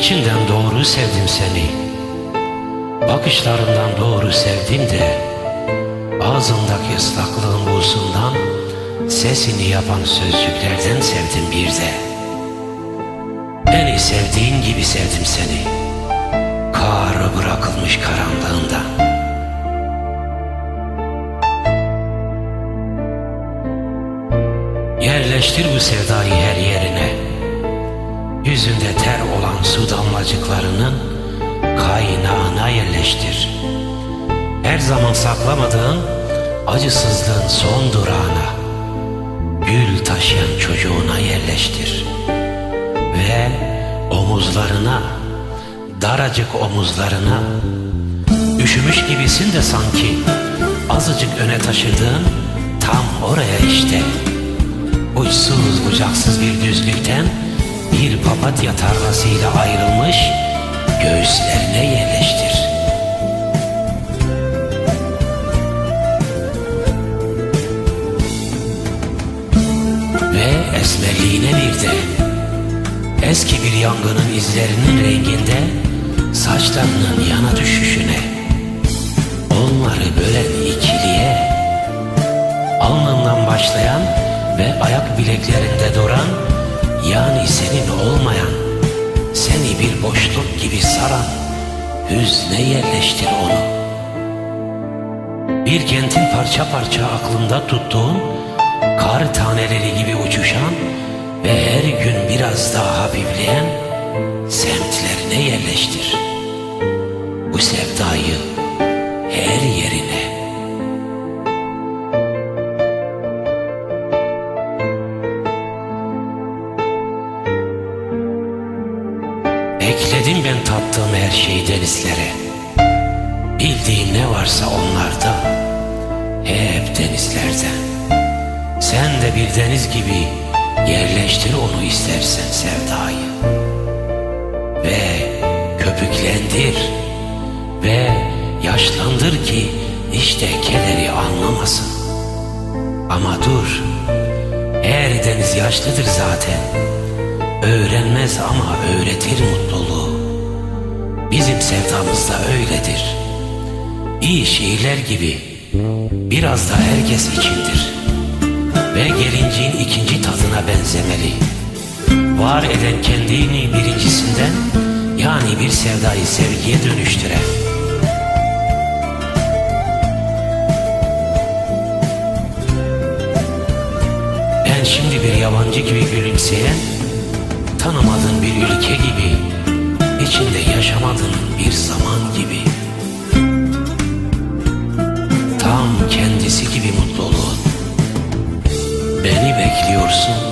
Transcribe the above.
İçinden doğru sevdim seni. Bakışlarından doğru sevdim de Ağzındaki ıslaklığın buğusundan Sesini yapan sözcüklerden sevdim bir de. Beni sevdiğin gibi sevdim seni. Kar bırakılmış karanlığında Yerleştir bu sevdayı her yerine Yüzünde ter olan su damlacıklarının kaynağına yerleştir. Her zaman saklamadığın acısızlığın son durağına, gül taşıyan çocuğuna yerleştir. Ve omuzlarına, daracık omuzlarına, üşümüş gibisin de sanki azıcık öne taşıdığın tam oraya işte. Uçsuz bucaksız bir düzlükten bir papatya tarlasıyla ayrılmış göğüslerine yerleştir. Ve esmerliğine bir de eski bir yangının izlerinin renginde saçlarının yana düşüşüne onları bölen ikiliye alnından başlayan ve ayak bileklerinde duran gibi saran hüzne yerleştir onu. Bir kentin parça parça aklında tuttuğun kar taneleri gibi uçuşan ve her gün biraz daha hafifleyen semtlerine yerleştir. Bu sevdayı Ekledim ben tattığım her şeyi denizlere. Bildiğin ne varsa onlarda, hep denizlerden. Sen de bir deniz gibi yerleştir onu istersen sevdayı. Ve köpüklendir ve yaşlandır ki işte kederi anlamasın. Ama dur, her deniz yaşlıdır zaten. Öğrenmez ama öğretir mutluluğu. Bizim sevdamız da öyledir. İyi şiirler gibi biraz da herkes içindir. Ve gelinciğin ikinci tadına benzemeli. Var eden kendini birincisinden yani bir sevdayı sevgiye dönüştüren. Ben şimdi bir yabancı gibi gülümseyen Tanımadığın bir ülke gibi içinde yaşamadığın bir zaman gibi. Tam kendisi gibi mutluluğun Beni bekliyorsun